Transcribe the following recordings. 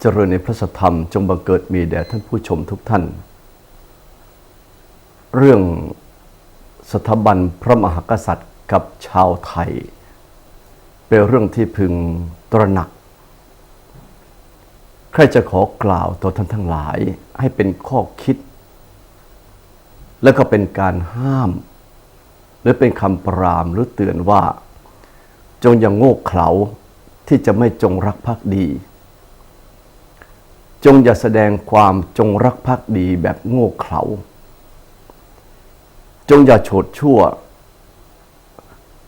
เจริญในพระธรรมจงบังเกิดมีแด่ท่านผู้ชมทุกท่าน เรื่องสถาบันพระมหากษัตริย์กับชาวไทย เป็นเรื่องที่พึงตระหนัก ใครจะขอกล่าวต่อท่านทั้งหลายให้เป็นข้อคิด และก็เป็นการห้าม หรือเป็นคำปรามหรือเตือนว่า จงอย่างโง่เขลาที่จะไม่จงรักภักดี จงอย่าแสดงความจงรักภักดีแบบโง่เขลา จงอย่าโฉดชั่ว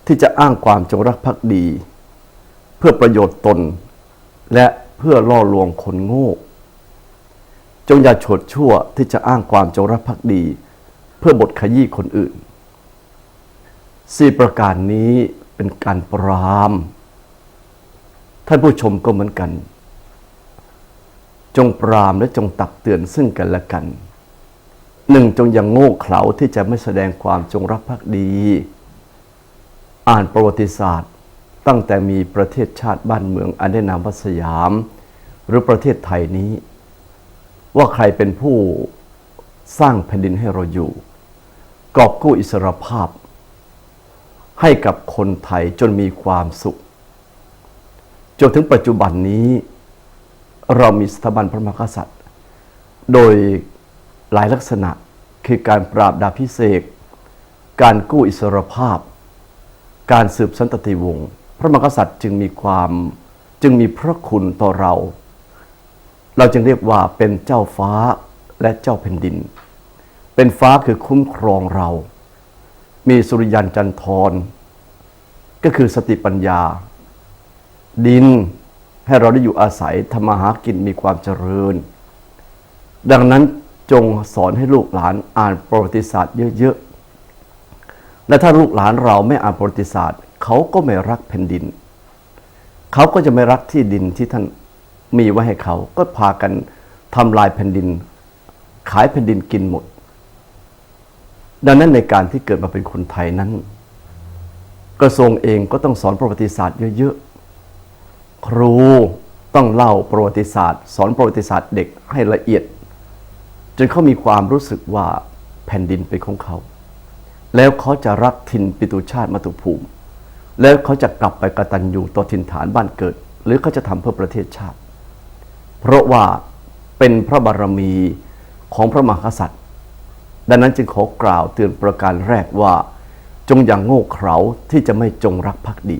ที่จะอ้างความจงรักภักดี เพื่อประโยชน์ตน และเพื่อล่อลวงคนโง่ จงอย่าโฉดชั่วที่จะอ้างความจงรักภักดี เพื่อบทขยี้คนอื่นสี่ประการนี้เป็นการปราม ท่านผู้ชมก็เหมือนกัน จงปรามและจงตักเตือนซึ่งกันและกันหนึ่งจงอย่างโง่เขลาที่จะไม่แสดงความจงรักภักดี อ่านประวัติศาสตร์ ตั้งแต่มีประเทศชาติบ้านเมืองอันได้นามว่าสยาม หรือประเทศไทยนี้ ว่าใครเป็นผู้สร้างแผ่นดินให้เราอยู่ กอบกู้อิสรภาพ ให้กับคนไทยจนมีความสุข จนถึงปัจจุบันนี้ เรามีสถาบันพระมหากษัตริย์ โดยหลายลักษณะคือการปราบดาพิเศษการกู้อิสรภาพ การสืบสันตติวงศ์พระมหากษัตริย์จึงมีความจึงมีพระคุณต่อเรา เราจึงเรียกว่าเป็นเจ้าฟ้าและเจ้าแผ่นดิน เป็นฟ้าคือคุ้มครองเรา มีสุริยันจันทร ก็คือสติปัญญา ดิน ให้เราได้อยู่อาศัยทำมาหากินมีความเจริญ ดังนั้นจงสอนให้ลูกหลานอ่านประวัติศาสตร์เยอะๆ และถ้าลูกหลานเราไม่อ่านประวัติศาสตร์ เขาก็ไม่รักแผ่นดิน เขาก็จะไม่รักที่ดินที่ท่านมีไว้ให้เขาก็พากันทำลายแผ่นดิน ขายแผ่นดินกินหมด ดังนั้นในการที่เกิดมาเป็นคนไทยนั้น กระทรวงเองก็ต้องสอนประวัติศาสตร์เยอะๆ ครูต้องเล่าประวัติศาสตร์ สอนประวัติศาสตร์เด็กให้ละเอียด จนเขามีความรู้สึกว่าแผ่นดินเป็นของเขา แล้วเขาจะรักถิ่นปิตุชาติมาตุภูมิ แล้วเขาจะกลับไปกตัญญูต่อถิ่นฐานบ้านเกิด หรือเขาจะทำเพื่อประเทศชาติ เพราะว่าเป็นพระบารมีของพระมหากษัตริย์ ดังนั้นจึงขอกล่าวเตือนประการแรกว่า จงอย่างโง่เขลาที่จะไม่จงรักภักดี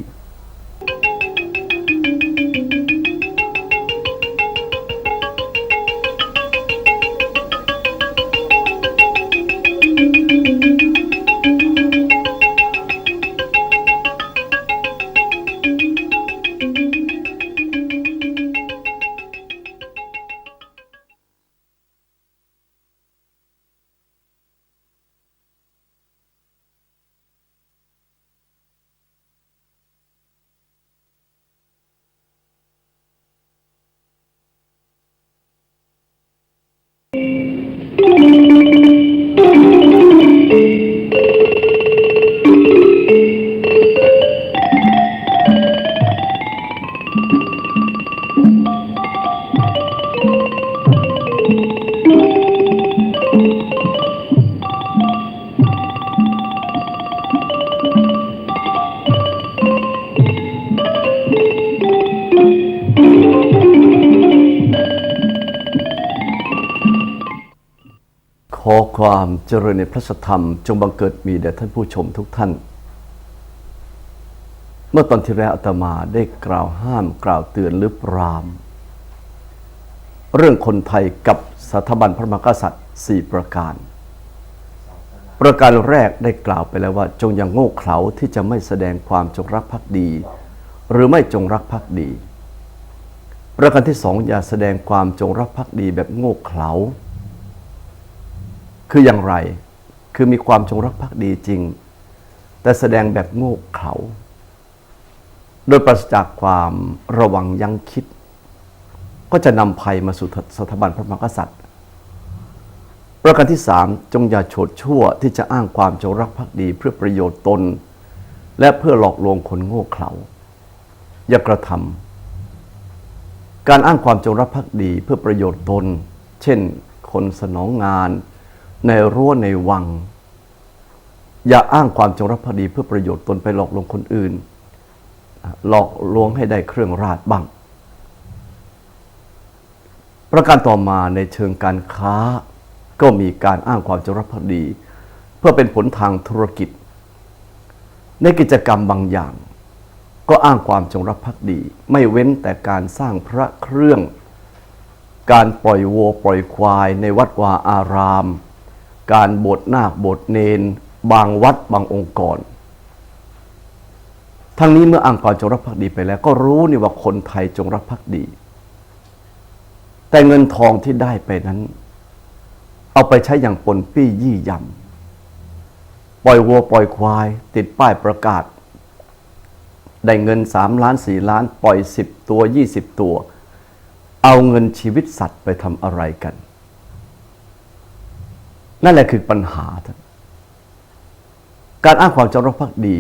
ขอความเจริญในพระธรรม จงบังเกิดมีแด่ท่านผู้ชมทุกท่าน เมื่อตอนที่แล้วอาตมาได้กล่าวห้ามกล่าวเตือนหรือปราม เรื่องคนไทยกับสถาบันพระมหากษัตริย์สี่ประการ ประการแรกได้กล่าวไปแล้วว่า จงอย่างโง่เขลาที่จะไม่แสดงความจงรักภักดี หรือไม่จงรักภักดี ประการที่สองอย่าแสดงความจงรักภักดีแบบโง่เขลา คืออย่างไร คือมีความจงรักภักดีจริง แต่แสดงแบบโง่เขลาโดยปราศจากความระวังยั้งคิด ก็จะนำภัยมาสู่สถาบันพระมหากษัตริย์ ประการที่สามจงอย่าโฉดชั่วที่จะอ้างความจงรักภักดีเพื่อประโยชน์ตน และเพื่อหลอกลวงคนโง่เขลาอย่ากระทำการอ้างความจงรักภักดีเพื่อประโยชน์ตน เช่น คนสนองงาน ในรั้วในวัง อย่าอ้างความจงรักภักดีเพื่อประโยชน์ตนไปหลอกลวงคนอื่น หลอกลวงให้ได้เครื่องราชบ้าง ประการต่อมาในเชิงการค้า ก็มีการอ้างความจงรักภักดี เพื่อเป็นผลทางธุรกิจ ในกิจกรรมบางอย่าง ก็อ้างความจงรักภักดี ไม่เว้นแต่การสร้างพระเครื่อง การปล่อยวัวปล่อยควายในวัดวาอาราม การบวชนาคบวชเนน บางวัดบางองค์กร ทั้งนี้เมื่ออ้างความจงรักภักดีไปแล้ว ก็รู้นี่ว่าคนไทยจงรักภักดี แต่เงินทองที่ได้ไปนั้น เอาไปใช้อย่างปนปี้ยี่ยำปล่อยวัวปล่อยควาย ติดป้ายประกาศ ได้เงินสามล้านสี่ล้าน ปล่อยสิบตัวยี่สิบตัว เอาเงินชีวิตสัตว์ไปทำอะไรกัน นั่นแหละคือปัญหาท่านการอ้างความจงรักภักดี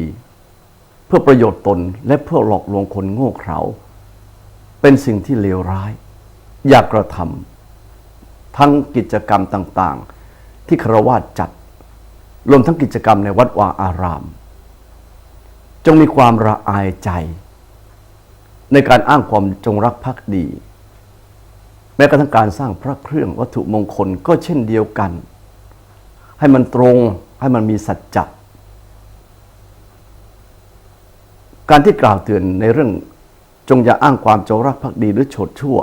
เพื่อประโยชน์ตนและเพื่อหลอกลวงคนโง่เขลาเป็นสิ่งที่เลวร้าย อย่ากระทำทั้งกิจกรรมต่างๆ ที่ครวาสจัด รวมทั้งกิจกรรมในวัดวาอาราม จงมีความระอายใจ ในการอ้างความจงรักภักดี แม้กระทั่งการสร้างพระเครื่องวัตถุมงคลก็เช่นเดียวกัน ให้มันตรงให้มันมีสัจจะการที่กล่าวเตือนในเรื่องจงอย่าอ้างความจงรักภักดีหรือโฉดชั่ว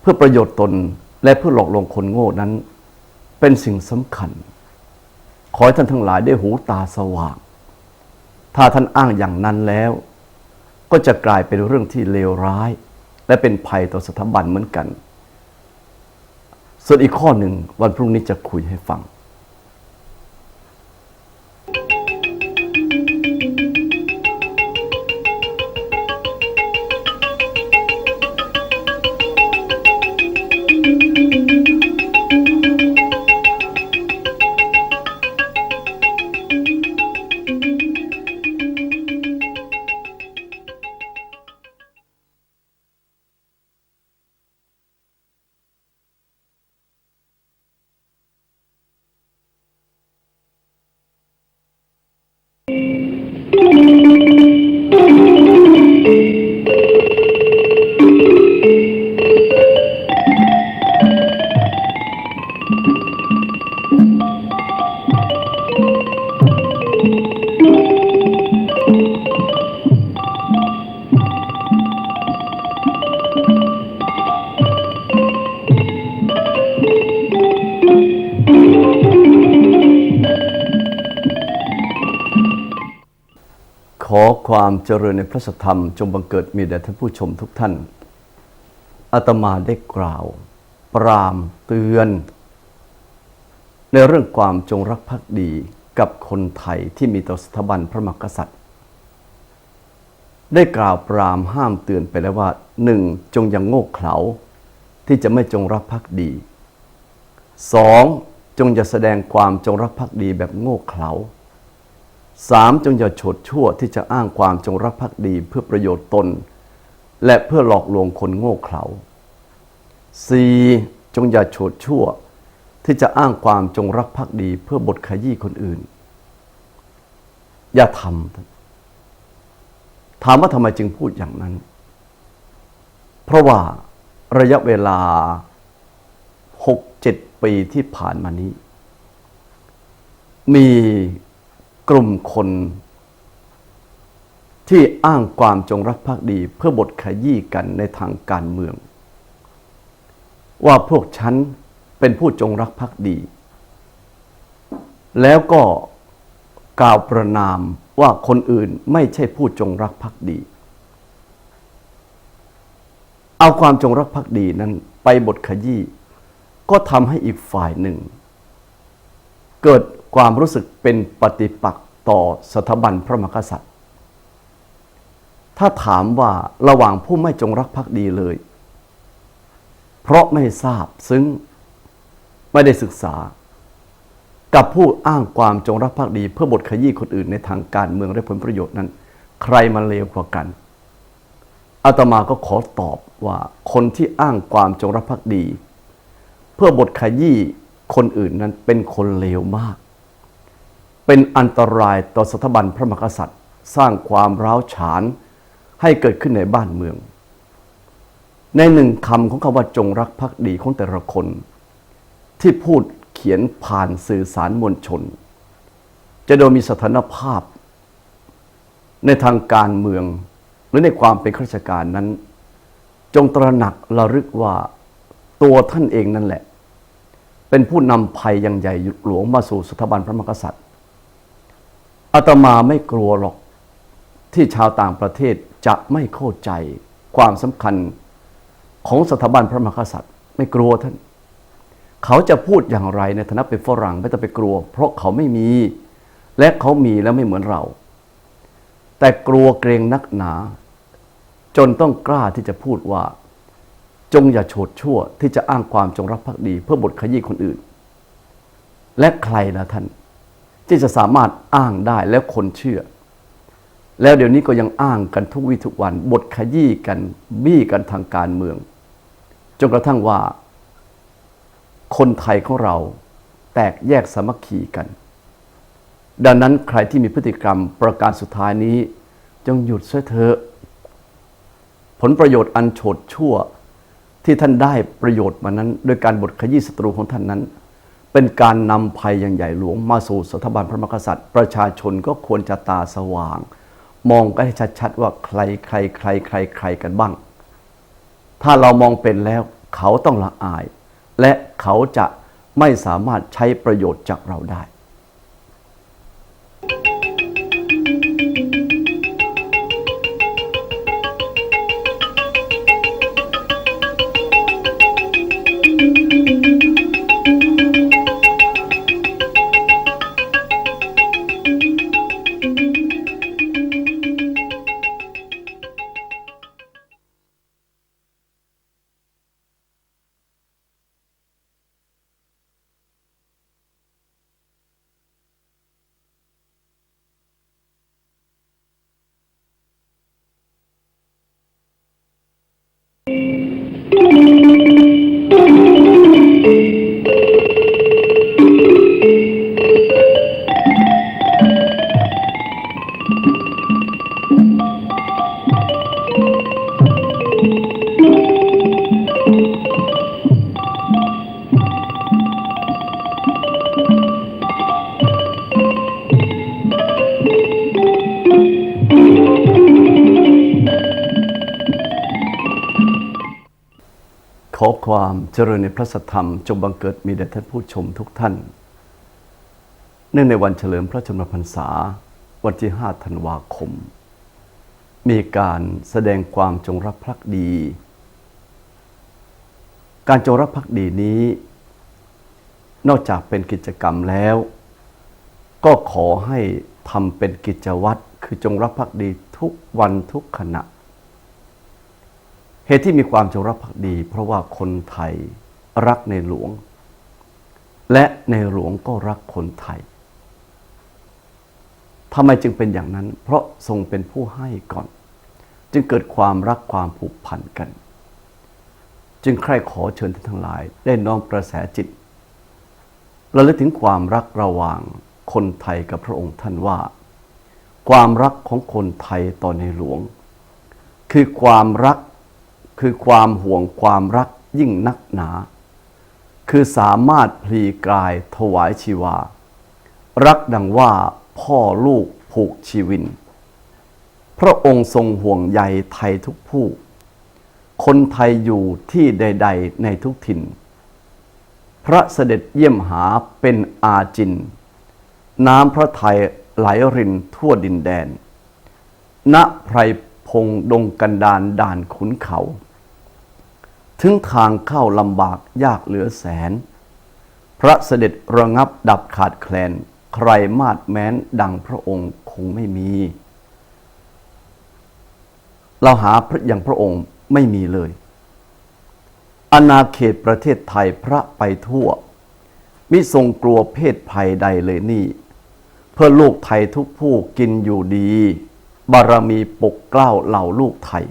เพื่อประโยชน์ตนและเพื่อหลอกลวงคนโง่นั้น เป็นสิ่งสำคัญ ขอให้ท่านทั้งหลายได้หูตาสว่าง ถ้าท่านอ้างอย่างนั้นแล้ว ก็จะกลายเป็นเรื่องที่เลวร้าย และเป็นภัยต่อสถาบันเหมือนกัน ส่วนอีกข้อหนึ่งวันพรุ่งนี้จะคุยให้ฟัง ความเจริญในพระธรรมจงบังเกิดมีแด่ท่านผู้ชมทุกท่านอาตมาได้กล่าว ปรามเตือน ในเรื่องความจงรักภักดีกับคนไทยที่มีต่อสถาบันพระมหากษัตริย์ ได้กล่าวปรามห้ามเตือนไปแล้วว่าหนึ่งจงยังโง่เขลาที่จะไม่จงรักภักดีสองจงอย่าแสดงความจงรักภักดีแบบโง่เขลา สามจงอย่าโฉดชั่วที่จะอ้างความจงรักภักดีเพื่อประโยชน์ตน และเพื่อหลอกลวงคนโง่เขลาสี่จงอย่าโฉดชั่ว ที่จะอ้างความจงรักภักดีเพื่อบทขยี้คนอื่น อย่าทำถามว่าทำไมจึงพูดอย่างนั้น เพราะว่าระยะเวลาหกเจ็ดปีที่ผ่านมานี้ มี กลุ่มคนที่อ้างความจงรักภักดีเพื่อบทขยี้กันในทางการเมือง ว่าพวกฉันเป็นผู้จงรักภักดี แล้วก็กล่าวประนามว่าคนอื่นไม่ใช่ผู้จงรักภักดี เอาความจงรักภักดีนั้นไปบทขยี้ก็ทำให้อีกฝ่ายหนึ่ง เกิด ความรู้สึกเป็นปฏิปักษ์ต่อสถาบันพระมหากษัตริย์ ถ้าถามว่าระหว่างผู้ไม่จงรักภักดีเลย เพราะไม่ทราบซึ้งไม่ได้ศึกษา กับผู้อ้างความจงรักภักดี เพื่อบทขยี้คนอื่นในทางการเมืองและผลประโยชน์นั้น ใครมันเลวกว่ากันอาตมาก็ขอตอบว่าคนที่อ้างความจงรักภักดี เพื่อบทขยี้คนอื่นนั้นเป็นคนเลวมาก เป็นอันตรายต่อสถาบันพระมหากษัตริย์ สร้างความร้าวฉานให้เกิดขึ้นในบ้านเมือง ในหนึ่งคำของคำว่าจงรักภักดีของแต่ละคน ที่พูดเขียนผ่านสื่อสารมวลชน จะโดยมีสถานภาพ ในทางการเมืองหรือในความเป็นข้าราชการนั้น จงตระหนักระลึกว่าตัวท่านเองนั่นแหละ เป็นผู้นำภัยยังใหญ่หลวงมาสู่สถาบันพระมหากษัตริย์ อาตมาไม่กลัวหรอก ที่ชาวต่างประเทศจะไม่เข้าใจความสำคัญของสถาบันพระมหากษัตริย์ ไม่กลัวท่าน เขาจะพูดอย่างไรในฐานะเป็นฝรั่งไม่ต้องไปกลัว เพราะเขาไม่มี และเขามีแล้วไม่เหมือนเรา แต่กลัวเกรงนักหนา จนต้องกล้าที่จะพูดว่า จงอย่าโฉดชั่วที่จะอ้างความจงรักภักดี เพื่อบทขยี้คนอื่น และใครนะท่าน ที่จะสามารถอ้างได้แล้วคนเชื่อ แล้วเดี๋ยวนี้ก็ยังอ้างกันทุกวี่ทุกวัน บทขยี้กันบี้กันทางการเมือง จนกระทั่งว่า คนไทยของเราแตกแยกสามัคคีกัน ดังนั้นใครที่มีพฤติกรรมประการสุดท้ายนี้ จงหยุดเสียเถอะผลประโยชน์อันโฉดชั่วที่ท่านได้ประโยชน์มานั้น โดยการบทขยี้ศัตรูของท่านนั้น เป็นการนำภัยอย่างใหญ่หลวงมาสู่สถาบันพระมหากษัตริย์ ประชาชนก็ควรจะตาสว่าง มองกันให้ชัดๆว่าใครใครใครใครใครกันบ้าง ถ้าเรามองเป็นแล้วเขาต้องละอาย และเขาจะไม่สามารถใช้ประโยชน์จากเราได้ ขอ ความเจริญในพระสัทธรรมจงบังเกิดมีแด่ท่านผู้ชมทุกท่าน เนื่องในวันเฉลิมพระชนมพรรษา วันที่ 5 ธันวาคม มีการแสดงความจงรักภักดี การจงรักภักดีนี้ นอกจากเป็นกิจกรรมแล้ว ก็ขอให้ทำเป็นกิจวัตรคือจงรักภักดีทุกวันทุกขณะ เหตุที่มีความจงรักภักดี เพราะว่าคนไทยรักในหลวง และในหลวงก็รักคนไทยทำไมจึงเป็นอย่างนั้น เพราะทรงเป็นผู้ให้ก่อน จึงเกิดความรักความผูกพันกัน จึงใคร่ขอเชิญท่านทั้งหลาย ได้น้อมกระแสจิตระลึกถึงความรักระหว่างคนไทยกับพระองค์ท่านว่า ความรักของคนไทยต่อในหลวง คือความรัก คือความห่วงความรักยิ่งนักหนา คือสามารถพลีกายถวายชีวา รักดังว่าพ่อลูกผูกชีวิน พระองค์ทรงห่วงใยไทยทุกผู้ คนไทยอยู่ที่ใด ๆ ในทุกถิ่น พระเสด็จเยี่ยมหาเป็นอาจิน น้ำพระไทยไหลรินทั่วดินแดน ณไพรพงดงกันดานด่านขุนเขา ถึงทางเข้าลำบากยากเหลือแสน พระเสด็จระงับดับขาดแคลน ใครมาดแม้นดังพระองค์คงไม่มี เราหาพระอย่างพระองค์ไม่มีเลย อาณาเขตประเทศไทยพระไปทั่ว มิทรงกลัวเพศภัยใดเลยนี่ เพื่อลูกไทยทุกผู้กินอยู่ดี บารมีปกเกล้าเหล่าลูกไทย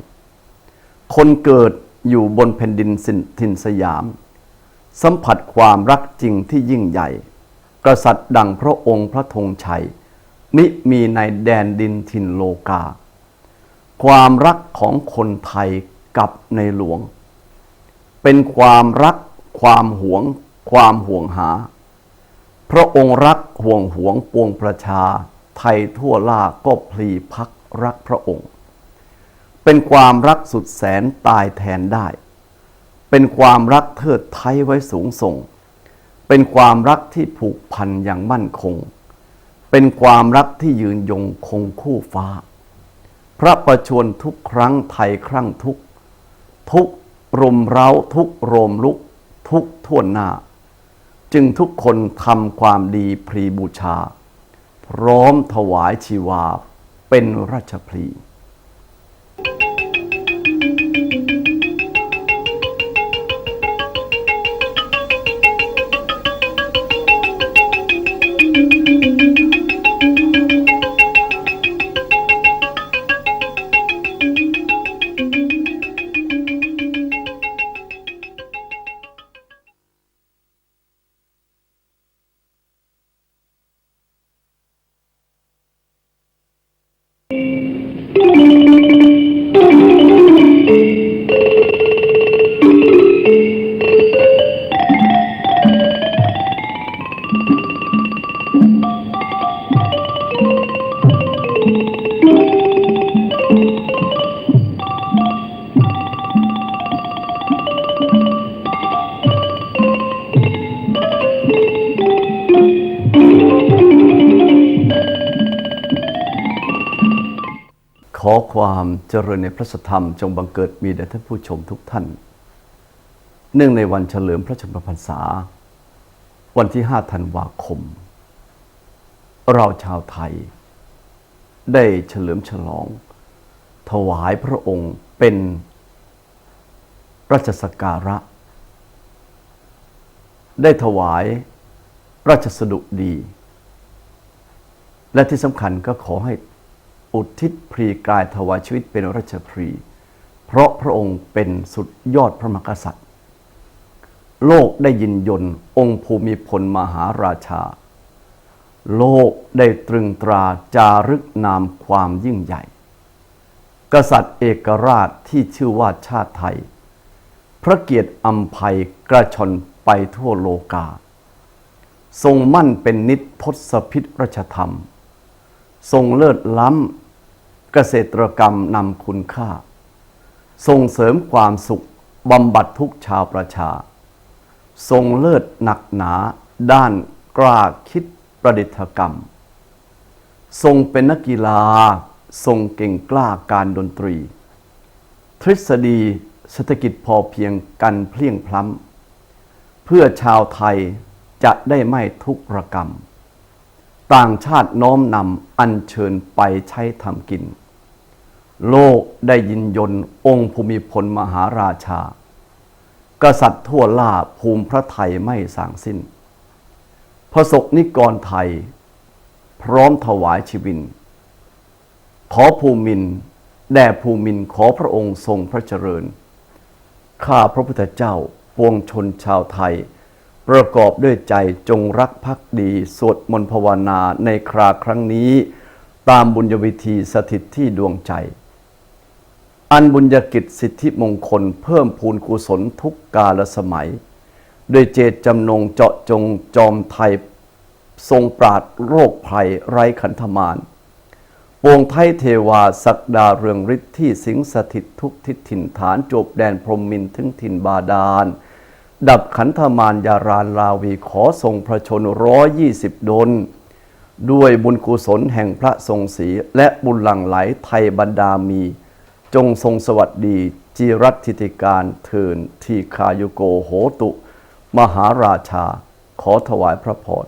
คนเกิด อยู่บนแผ่นดินสินทินสยาม สัมผัสความรักจริงที่ยิ่งใหญ่ กษัตริย์ดังพระองค์พระธงชัย มิมีในแดนดินทินโลกา ความรักของคนไทยกับในหลวง เป็นความรัก ความหวง ความห่วงหา พระองค์รักห่วงหวงปวงประชา ไทยทั่วล่าก็พลีพักรักพระองค์ เป็นความรักสุดแสนตายแทนได้ เป็นความรักเทิดไทยไว้สูงส่ง เป็นความรักที่ผูกพันอย่างมั่นคง เป็นความรักที่ยืนยงคงคู่ฟ้า พระประชวรทุกครั้งไทยครั้งทุก ทุกรุมเร้าทุกโรมลุก ทุกท่วนหน้า จึงทุกคนทำความดีพรีบูชา พร้อมถวายชีวาเป็นราชพลี อความเจริญในพระธรรมจงบังเกิดมีแด่ท่านผู้ชมทุกท่าน เนื่องในวันเฉลิมพระชนมพรรษา วันที่ 5 ธันวาคม เราชาวไทย ได้เฉลิมฉลอง ถวายพระองค์เป็นราชสกการะ ได้ถวายราชสดุดี และที่สำคัญก็ขอให้ อุทิศพรีกายถวายชีวิตเป็นราชพรี เพราะพระองค์เป็นสุดยอดพระมหากษัตริย์ โลกได้ยินยนต์องค์ภูมิพลมหาราชา โลกได้ตรึงตราจารึกนามความยิ่งใหญ่ กษัตริย์เอกราชที่ชื่อว่าชาติไทย พระเกียรติอัมภัยกระชอนไปทั่วโลกา ทรงมั่นเป็นนิจทศพิษราชธรรม ทรงเลิศล้ำ เกษตรกรรมนำคุณค่า ส่งเสริมความสุขบำบัดทุกชาวประชา ทรงเลิศหนักหนา ด้านกล้าคิดประดิษฐกรรม ทรงเป็นนักกีฬา ทรงเก่งกล้าการดนตรี ทฤษฎีเศรษฐกิจพอเพียงกันเพลียงพล้ำเพื่อชาวไทยจะได้ไม่ทุกข์ระกรรม ต่างชาติน้อมนำอัญเชิญไปใช้ทำกิน โลกได้ยินยนต์องค์ภูมิพลมหาราชา กษัตริย์ทั่วล่าภูมิพระไทยไม่สางสิ้น พระศกนิกรไทย พร้อมถวายชีวิน ขอภูมินแด่ภูมินขอพระองค์ทรงพระเจริญ ข้าพระพุทธเจ้าปวงชนชาวไทย ประกอบด้วยใจจงรักภักดี สวดมนต์ภาวนาในคราครั้งนี้ ตามบุญญวิธีสถิตที่ดวงใจ อันบุญญกิจสิทธิมงคลเพิ่มพูนกุศลทุกกาลสมัย ด้วยเจตจำนงเจาะจงจอมไทย ทรงปราดโรคภัยไร้ขันธมานปวงไทยเทวาศักดาเรืองฤทธิ์ที่สิงสถิตทุกทิศถิ่นฐานจบแดนพรมมินทึงถิ่นบาดาล ดับขันธมารยารานลาวีขอทรงพระชนร้อยยี่สิบดลด้วยบุญกุศลแห่งพระทรงศรีและบุญหลั่งไหลไทยบรรดามี จงทรงสวัสดีจีรัติติการเทินทีคายุโกโหตุ มหาราชา ขอถวายพระพร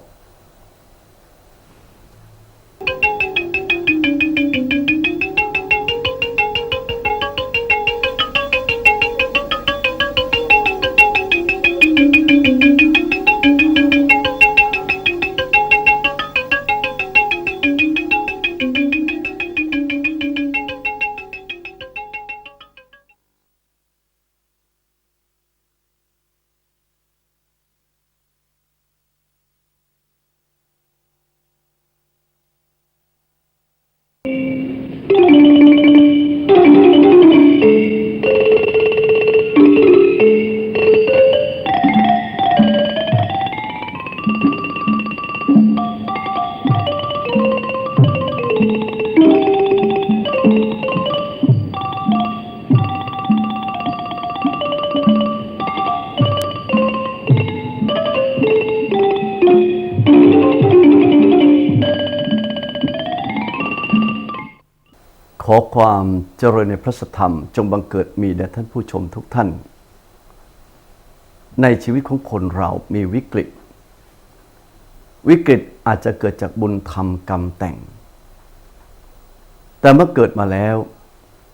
อความเจริญในพระธรรม จงบังเกิดมีแด่ท่านผู้ชมทุกท่าน ในชีวิตของคนเรามีวิกฤต วิกฤตอาจจะเกิดจากบุญธรรมกรรมแต่ง แต่เมื่อเกิดมาแล้ว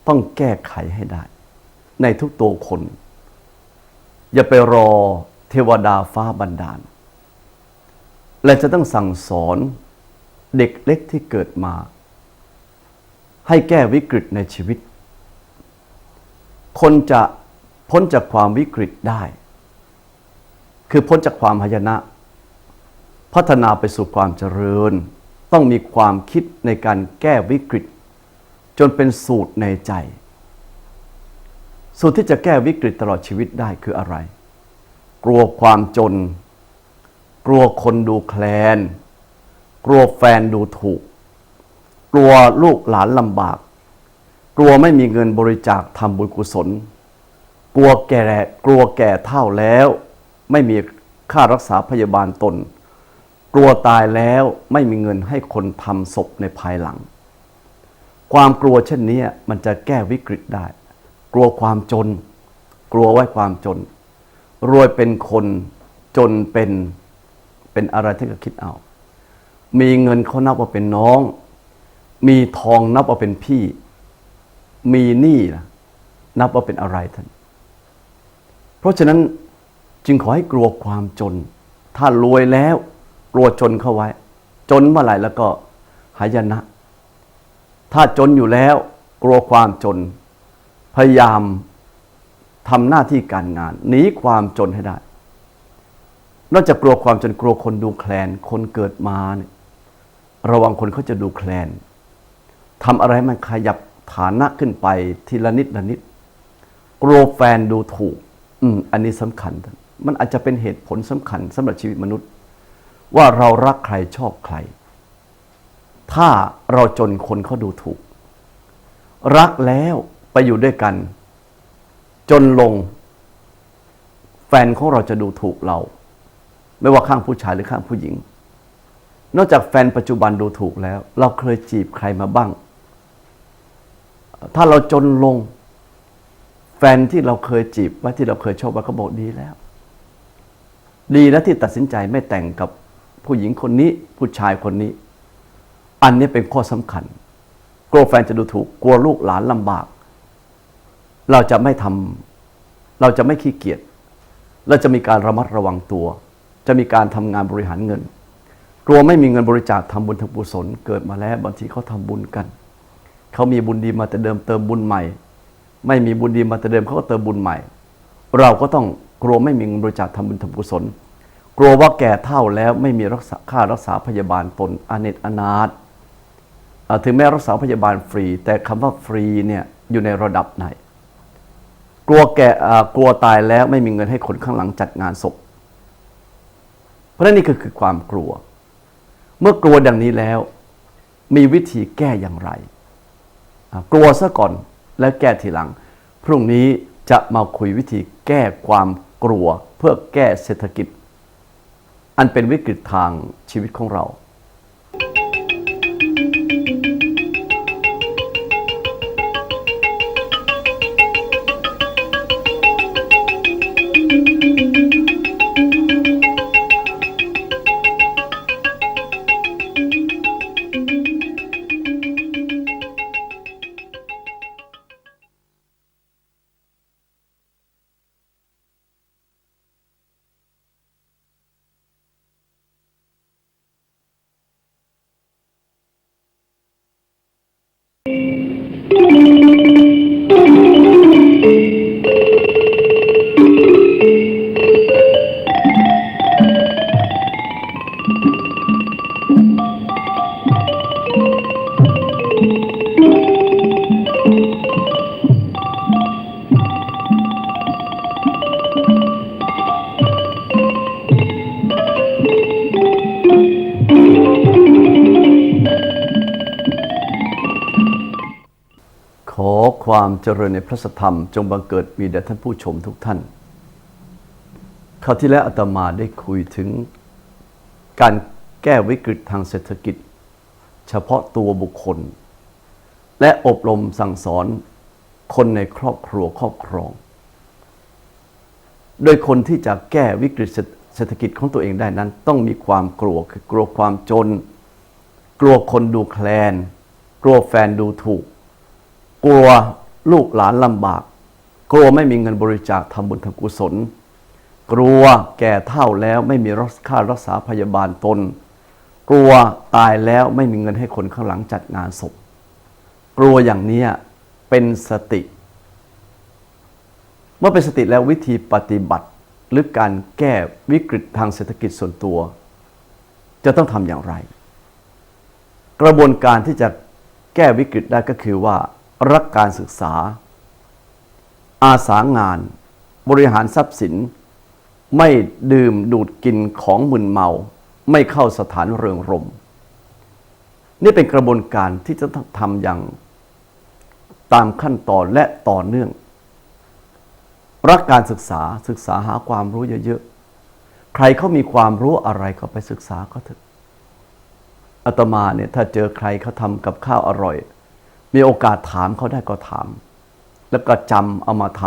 ต้องแก้ไขให้ได้ ในทุกตัวคน อย่าไปรอเทวดาฟ้าบันดาล และจะต้องสั่งสอนเด็กเล็กที่เกิดมา ให้แก้วิกฤตในชีวิต คนจะพ้นจากความวิกฤตได้ คือพ้นจากความหายนะ พัฒนาไปสู่ความเจริญ ต้องมีความคิดในการแก้วิกฤต จนเป็นสูตรในใจ สูตรที่จะแก้วิกฤตตลอดชีวิตได้คืออะไร กลัวความจน กลัวคนดูแคลน กลัวแฟนดูถูก กลัวลูกหลานลำบาก กลัวไม่มีเงินบริจาคทำบุญกุศล กลัวแก่กลัวแก่เท่าแล้ว ไม่มีค่ารักษาพยาบาลตน กลัวตายแล้วไม่มีเงินให้คนทำศพในภายหลัง ความกลัวเช่นนี้มันจะแก้วิกฤตได้ กลัวความจน กลัวไว้ความจน รวยเป็นคนจนเป็นเป็นอะไรที่ก็คิดเอา มีเงินเขานับว่าเป็นน้อง มีทองนับว่าเป็นพี่ มีหนี้ล่ะนับว่าเป็นอะไรท่าน เพราะฉะนั้นจึงขอให้กลัวความจน ถ้ารวยแล้วกลัวจนเข้าไว้ จนเมื่อไหร่แล้วก็หายนะ ถ้าจนอยู่แล้วกลัวความจน พยายามทำหน้าที่การงานหนีความจนให้ได้ นอกจากกลัวความจนกลัวคนดูแคลน คนเกิดมาเนี่ยระวังคนเขาจะดูแคลน ทำอะไรมันขยับฐานะขึ้นไปทีละนิดละนิดกลัวแฟนดูถูก อืม อันนี้สำคัญ มันอาจจะเป็นเหตุผลสำคัญสำหรับชีวิตมนุษย์ ว่าเรารักใครชอบใคร ถ้าเราจนคนเขาดูถูก รักแล้วไปอยู่ด้วยกัน จนลง แฟนของเราจะดูถูกเรา ไม่ว่าข้างผู้ชายหรือข้างผู้หญิง นอกจากแฟนปัจจุบันดูถูกแล้ว เราเคยจีบใครมาบ้าง ถ้าเราจนลง แฟนที่เราเคยจีบไว้ที่เราเคยชอบไว้เขาบอกดีแล้ว ดีแล้วที่ตัดสินใจไม่แต่งกับผู้หญิงคนนี้ ผู้ชายคนนี้ อันนี้เป็นข้อสำคัญ กลัวแฟนจะดูถูก กลัวลูกหลานลำบาก เราจะไม่ทำเราจะไม่ขี้เกียจเราจะมีการระมัดระวังตัว จะมีการทำงานบริหารเงิน กลัวไม่มีเงินบริจาคทำบุญทำกุศลเกิดมาแล้วบางทีเขาทำบุญกัน เขามีบุญดีมาแต่เดิมเติมบุญใหม่ ไม่มีบุญดีมาแต่เดิมเขาก็เติมบุญใหม่ เราก็ต้องกลัวไม่มีเงินบริจาคทำบุญทำกุศล กลัวว่าแก่เท่าแล้วไม่มีรักษาค่ารักษาพยาบาลตนอเนตอนาถถึงแม้รักษาพยาบาลฟรี แต่คำว่าฟรีเนี่ยอยู่ในระดับไหน กลัวแก่กลัวตายแล้วไม่มีเงินให้คนข้างหลังจัดงานศพเพราะนี่คือคือความกลัว เมื่อกลัวดังนี้แล้ว มีวิธีแก้อย่างไร กลัวซะก่อนแล้วแก้ทีหลัง พรุ่งนี้จะมาคุยวิธีแก้ความกลัวเพื่อแก้เศรษฐกิจ อันเป็นวิกฤตทางชีวิตของเรา ความเจริญในพระธรรม จงบังเกิดมีแด่ท่านผู้ชมทุกท่านคราวที่แล้วอาตมาได้คุยถึงการแก้วิกฤตทางเศรษฐกิจ เฉพาะตัวบุคคล และอบรมสั่งสอนคนในครอบครัวครอบครอง โดยคนที่จะแก้วิกฤตเศรษฐกิจของตัวเองได้นั้น ต้องมีความกลัวคือกลัวความจน กลัวคนดูแคลน กลัวแฟนดูถูก กลัว ลูกหลานลำบาก กลัวไม่มีเงินบริจาคทำบุญทำกุศล กลัวแก่เท่าแล้วไม่มีรักค่ารักษาพยาบาลตน กลัวตายแล้วไม่มีเงินให้คนข้างหลังจัดงานศพ กลัวอย่างนี้เป็นสติ เมื่อเป็นสติแล้ววิธีปฏิบัติหรือการแก้วิกฤตทางเศรษฐกิจส่วนตัว จะต้องทำอย่างไร กระบวนการที่จะแก้วิกฤตได้ก็คือว่า รักการศึกษา อาสางาน บริหารทรัพย์สิน ไม่ดื่มดูดกินของมึนเมา ไม่เข้าสถานเริงรม นี่เป็นกระบวนการที่จะทำอย่างตามขั้นตอนและต่อเนื่อง รักการศึกษาศึกษาหาความรู้เยอะๆ ใครเขามีความรู้อะไรก็ไปศึกษาก็เถอะอาตมาเนี่ยถ้าเจอใครเขาทำกับข้าวอร่อย มีโอกาสถามเขาได้ก็ถาม แล้วก็จำเอามาท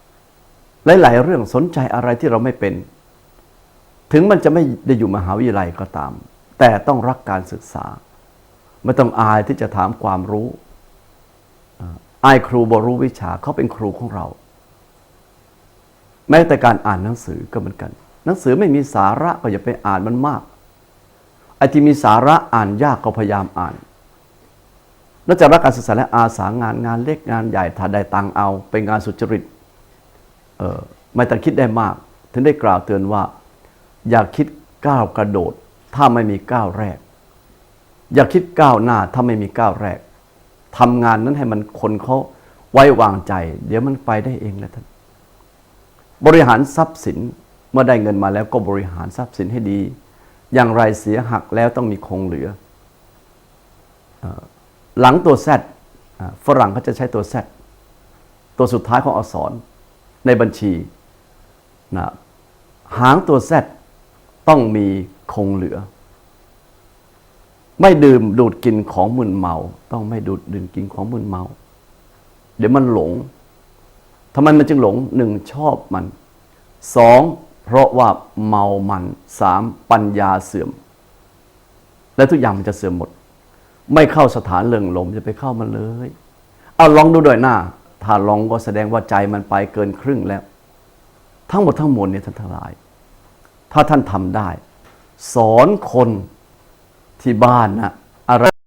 ำหลาย ๆ เรื่องสนใจอะไรที่เราไม่เป็น ถึงมันจะไม่ได้อยู่มหาวิทยาลัยก็ตาม แต่ต้องรักการศึกษา ไม่ต้องอายที่จะถามความรู้อายครูบรู้วิชาเขาเป็นครูของเรา แม้แต่การอ่านหนังสือก็เหมือนกัน หนังสือไม่มีสาระก็อย่าไปอ่านมันมากไอ้ที่มีสาระอ่านยากก็พยายามอ่าน นอกจากรักการศึกษาและอาสางานงานเล็กงานใหญ่ถ้าได้ตังเอา เป็นงานสุจริตไม่ต้องคิดได้มาก ถึงได้กล่าวเตือนว่า อย่าคิดก้าวกระโดด ถ้าไม่มีก้าวแรก อย่าคิดก้าวหน้าถ้าไม่มีก้าวแรกทำงานนั้นให้มันคนเขาไว้วางใจ เดี๋ยวมันไปได้เองแหละท่านบริหารทรัพย์สินเมื่อได้เงินมาแล้วก็บริหารทรัพย์สินให้ดี อย่างไรเสียหักแล้วต้องมีคงเหลือ หลังตัวแซดฝรั่งเขาจะใช้ตัวแซดตัวสุดท้ายของอักษรในบัญชีนะหางตัวแซดต้องมีคงเหลือ ไม่ดื่มดูดกินของมึนเมา ต้องไม่ดูดดื่มกินของมึนเมา เดี๋ยวมันหลงทำไมมันจึงหลงหนึ่งชอบมันสองเพราะว่าเมามันสามปัญญาเสื่อม และทุกอย่างมันจะเสื่อมหมด ไม่เข้าสถานเรื่องลมจะไปเข้ามันเลย เอาลองดูด้วยหน้า ถ้าลองก็แสดงว่าใจมันไปเกินครึ่งแล้ว ทั้งหมดทั้งมวลเนี่ยท่านทั้งหลาย ถ้าท่านทำได้ สอนคนที่บ้านนะ